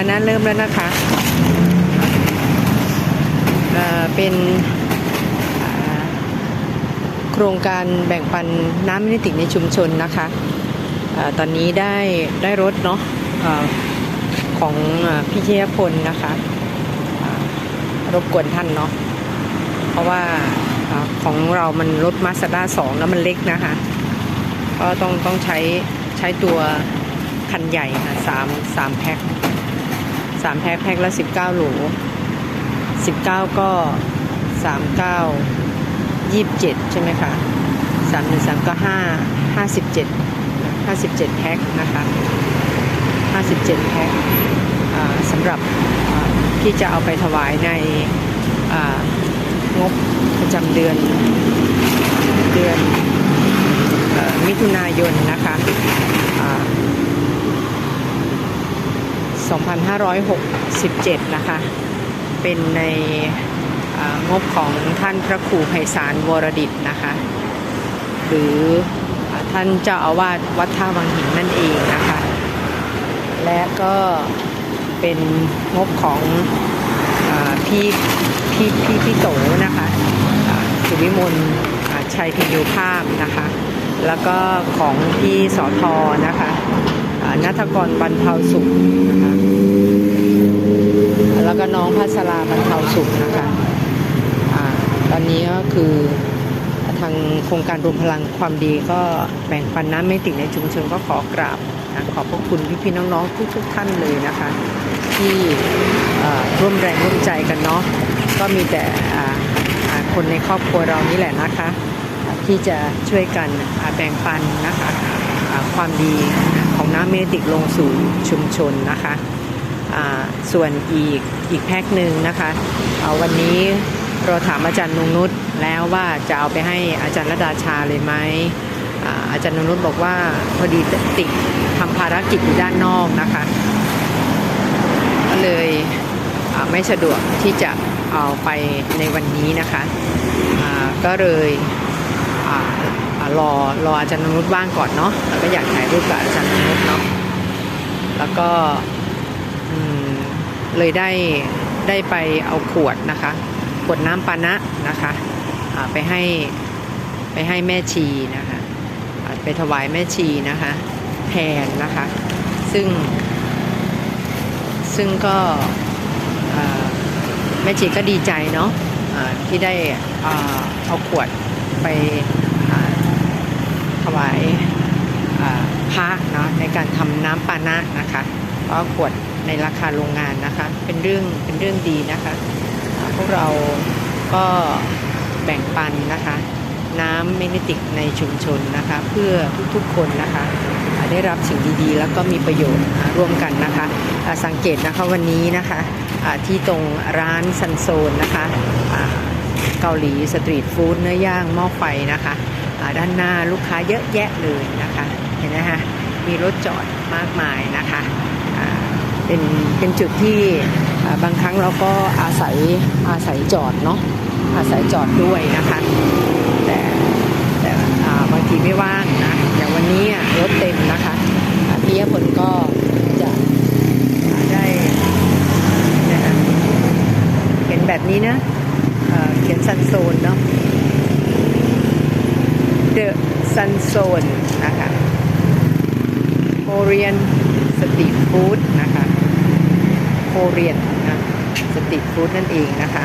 แล้วนะเริ่มแล้วนะคะเอ่อเป็นโครงการแบ่งปันน้ำมินิติในชุมชนนะคะอ่อตอนนี้ได้ได้รถเนาะเอ่อของอพี่เชียพลนะคะรบกวนท่านเนาะเพราะว่าอ่าของเรามันรถมาสด้าสองแล้วมันเล็กนะคะก็ต้องต้องใช้ใช้ตัวคันใหญ่ค่ะสามสามแพ็ค สามแพ็คแพ็คละสิบเก้าโหลสิบเก้าก็สามเก้ายี่สิบเจ็ดใช่ไหมคะสามหนึ่งสามก็ห้าห้าสิบเจ็ดห้าสิบเจ็ดแพ็คนะคะห้าสิบเจ็ดแพ็คสำหรับที่จะเอาไปถวายในงบประจำเดือนเดือนอมิถุนายนนะคะ 2567 นะคะ เป็นในงบของท่านพระครูไพศาลวรดิตนะคะ หรือท่านเจ้าอาวาสวัดท่าวังหินนั่นเองนะคะ และก็เป็นงบของอพี่พี่พี่พี่โตนะคะสุวิมลชัยพิญโยภาพนะคะ แล้วก็ของพี่สอทอนะคะ นัทกรบรรเทาสุขนะคะแล้วก็น้องพัชราบรรเทาสุขนะคะอาตอนนี้ก็คือทางโครงการรวมพลังความดีก็แบ่งปันน้ำไม่ติดในชุมชนก็ขอกราบนะขอบพระคุณพี่ๆน้องๆทุกๆท่านเลยนะคะ ที่ร่วมแรงร่วมใจกันเนาะก็มีแต่คนในครอบครัวเรานี่แหละนะคะ ที่จะช่วยกันแบ่งปันนะคะความดี ของน้ำเมติกลงสู่ชุมชนนะคะส่วนอีกอีกแพ็คหนึ่งนะคะเอาวันนี้เราถามอาจารย์นงนุชแล้วว่าจะเอาไปให้อาจารย์ระดาชาเลยไหมอาจารย์นงนุชบอกว่าพอดีติดทำภารกิจอยู่ด้านนอกนะคะก็เลยไม่สะดวกที่จะเอาไปในวันนี้นะคะก็เลย รอรออาจารย์นงนุชว่างก่อนเนาะแล้วก็อยากถ่ายรูปกับอาจารย์นงนุชเนาะแล้วก็อืมเลยได้ได้ไปเอาขวดนะคะขวดน้ำปานะนะคะไปให้ไปให้แม่ชีนะคะไปถวายแม่ชีนะคะแทนนะคะซึ่ง ซึ่งก็แม่ชีก็ดีใจเนาะอ่าที่ได้อเอาขวดไป วายพระเนาะในการทำน้ำปานะนะคะเพราะขวดในราคาโรงงานนะคะ เป็นเรื่องเป็นเรื่องดีนะคะพวกเราก็แบ่งปันนะคะ น้ำเมนิติกในชุมชนนะคะ เพื่อทุกๆคนนะคะได้รับสิ่งดีๆ แล้วก็มีประโยชน์ร่วมกันนะคะ สังเกตนะคะวันนี้นะคะที่ตรงร้านซันโซนนะคะเกาหลีสตรีทฟู้ดเนื้อย่างหม้อไฟนะคะ ด้านหน้าลูกค้าเยอะแยะเลยนะคะเห็นไหมคะมีรถจอดมากมายนะคะเป็นเป็นจุดที่บางครั้งเราก็อาศัยอาศัยจอดเนาะอาศัยจอดด้วยนะคะ แต่แต่บางทีไม่ว่างนะอย่างวันนี้รถเต็มนะคะอ่าพี่ยพลก็จะอ่าได้นะฮะเห็นแบบนี้นะเอ่อเขียนซันโซนเนาะ The Sun Zone นะคะ Korean Street Food นะคะ Korean นนะ Street Food นั่นเองนะคะ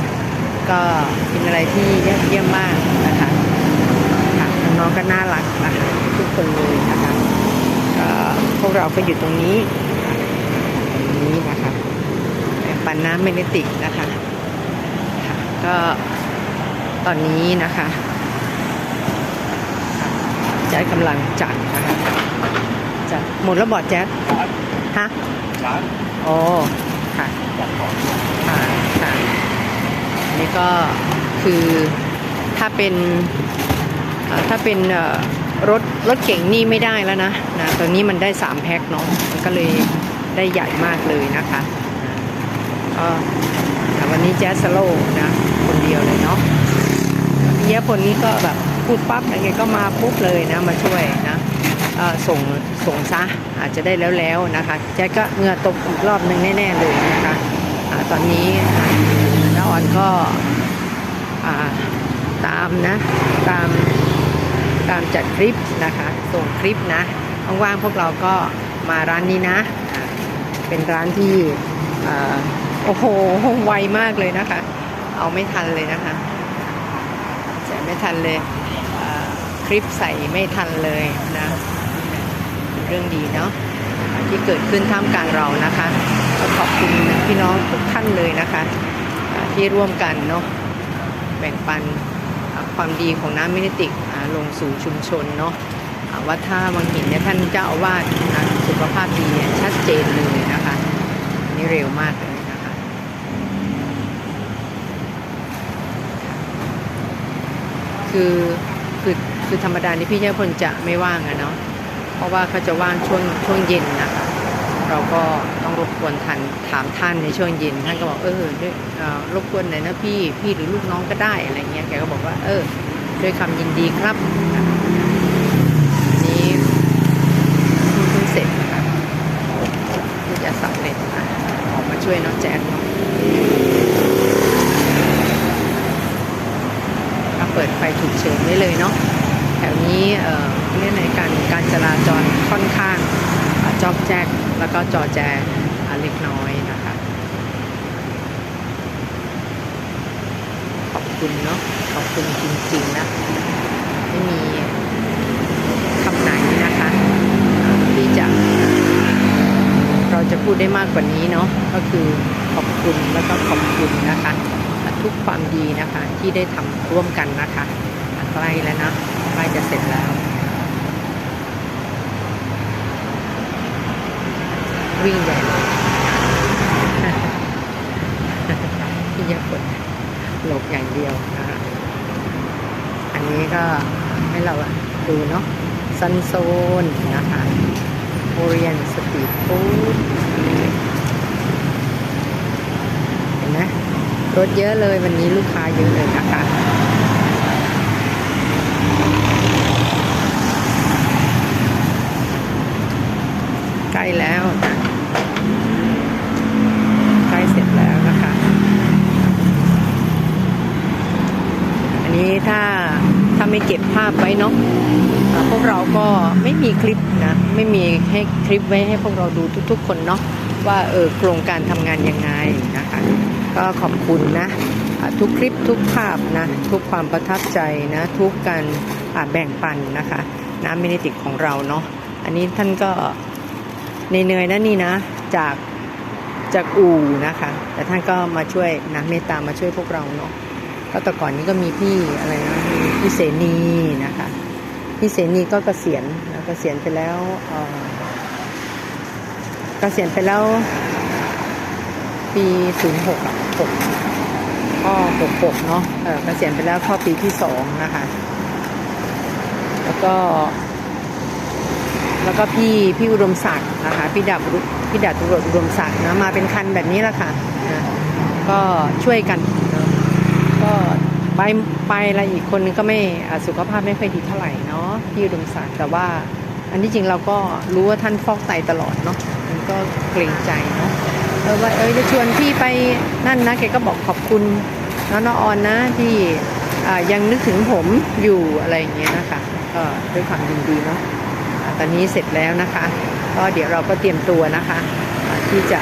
ก็เป็นอะไรที่ยอดเยี่ยมมากนะคะค่ะน้องๆก็น่ารักนะคะทุกคนเลยนะคะก็พวกเราก็อยู่ตรงนี้ตรงนี้นะคะแบ่งปันน้ำเมเนติกนะคะก็ตอนนี้นะคะค่ะแจ๊ดกำลังจัดนะคะ จัดหมดแล้วบอดแจ๊ดฮะร้านโอ้ค่ะจัดของค่ะค่ะอันนี้ก็คือถ้าเป็นเอ่อถ้าเป็นเอ่อรถรถเก่งนี่ไม่ได้แล้วนะนะตอนนี้มันได้สามแพ็คเนาะมันก็เลยได้ใหญ่มากเลยนะคะนะก็แต่วันนี้แจ๊สโลนะคนเดียวเลยเนาะพี่ยะคนนี้ก็แบบพูดปั๊บอะไรเงี้ยก็มาปุ๊บเลยนะมาช่วยนะเอ่อ ส่งส่งซะอาจจะได้แล้วแล้วนะคะแจ็คก็เงื่อตกอีกรอบหนึ่งแน่ๆเลยนะคะอาตอนนี้อ่าน้าออนก็ตามนะตามตามจัดคลิปนะคะส่งคลิปนะว่างๆพวกเราก็มาร้านนี้นะ เป็นร้านที่อโอ้โหไวมากเลยนะคะ เอาไม่ทันเลยนะคะใส่ไม่ทันเลยคลิปใส่ไม่ทันเลยนะ เรื่องดีเนาะที่เกิดขึ้นท่ามกลางเรานะคะก็ขอบคุณพี่น้องทุกท่านเลยนะคะ ที่ร่วมกันเนาะแบ่งปันความดีของน้ำมินิติกลงสู่ชุมชนเนาะอ่าวัดท่าวังหินเนี่ยท่านเจ้าอาวาสสุขภาพดีเนี่ยชัดเจนเลยนะคะนนี่เร็วมากเลยนะคะคือคือคือธรรมดานี่พี่เจ้าพลจะไม่ว่างอะเนาะ เพราะว่าเขาจะว่างช่วงช่วงเย็นนะคะ เราก็ต้องรบกวนทันถามท่านในช่วงเย็นท่านก็บอกเออด้วยรบกวนหน่อยนะพี่พี่หรือลูกน้องก็ได้อะไรเงี้ยแกก็บอกว่า เออ ด้วยคำยินดีครับนี้เพิ่งเสร็จนะคะที่จะสำเร็จนะออกมาช่วยน้องแจ๊คเนาะเปิดไฟฉุกเฉินไว้เลยเนาะแถวนี้เอ่อ เรื่องในการการจราจรค่อนข้างจอกแจ๊กแล้วก็จอแจอ่าเล็กน้อยนะคะ ขอบคุณเนาะขอบคุณจริงๆนะไม่มีคำไหนนะคะที่จะเราจะพูดได้มากกว่านี้เนาะก็คือขอบคุณแล้วก็ขอบคุณนะคะ ทุกความดีนะคะที่ได้ทำร่วมกันนะคะอะใกล้แล้วนะใกล้จะเสร็จแล้ว วิ่งใหญ่เลยพี่ยากดหลบอย่างเดียวนะคะอันนี้ก็ให้เราดูเนาะซันโซนนะคะโอเรียนสตรีทฟู้ดเห็นไหมรถเยอะเลยวันนี้ลูกค้าเยอะเลยนะคะใกล้แล้วนะใกล้เสร็จแล้วนะคะ อันนี้ ถ้าถ้าไม่เก็บภาพไว้เนาะพวกเราก็ไม่มีคลิปนะ ไม่มีให้คลิปไว้ให้พวกเราดูทุกๆ คนเนาะว่าเออโครงการทำงานยังไงนะคะ ก็ขอบคุณนะทุกคลิปทุกภาพนะ ทุกความประทับใจนะ ทุกการแบ่งปันนะคะน้ำมินิติกของเราเนาะอันนี้ท่านก็ในเนยๆนะนี่นะจากจากอู่นะคะ แต่ท่านก็มาช่วยนะเมตตามาช่วยพวกเราเนาะ ก็แต่ก่อนนี้ก็มีพี่อะไรนะมีพี่เสนีนะคะพี่เสนีก็เกษียณนะเกษียณไปแล้วเกษียณไปแล้ว ปี06อะ6ก็66เนาะเกษียณไปแล้วข้าปีที่2นะคะ แล้วก็ แล้วก็พี่พี่อุดมศักดิ์นะคะพี่ดาบรุพี่ดาบตำรวจอุดมศักดิ์นะมาเป็นคันแบบนี้แหละค่ะนะก็ช่วยกัน ก็ไปไปอะไรอีกคนนึงก็ไม่สุขภาพไม่ค่อยดีเท่าไหร่เนาะพี่อุดมศักดิ์แต่ว่าอันที่จริงเราก็รู้ว่าท่านฟอกไตตลอดเนาะมันก็เกรงใจเนาะเออว่าเออจะชวนพี่ไปนั่นนะแกก็บอกขอบคุณน้องนออนนะที่ยังนึกถึงผมอยู่อะไรอย่างเงี้ยนะคะก็ด้วยความยินดีเนาะอ่าตอนนี้เสร็จแล้วนะคะก็เดี๋ยวเราก็เตรียมตัวนะคะที่จะ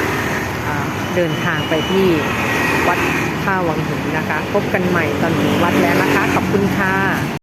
เดินทางไปที่วัด ท่าวังหินนะคะ พบกันใหม่ตอนถึงวัดแล้วนะคะ ขอบคุณค่ะ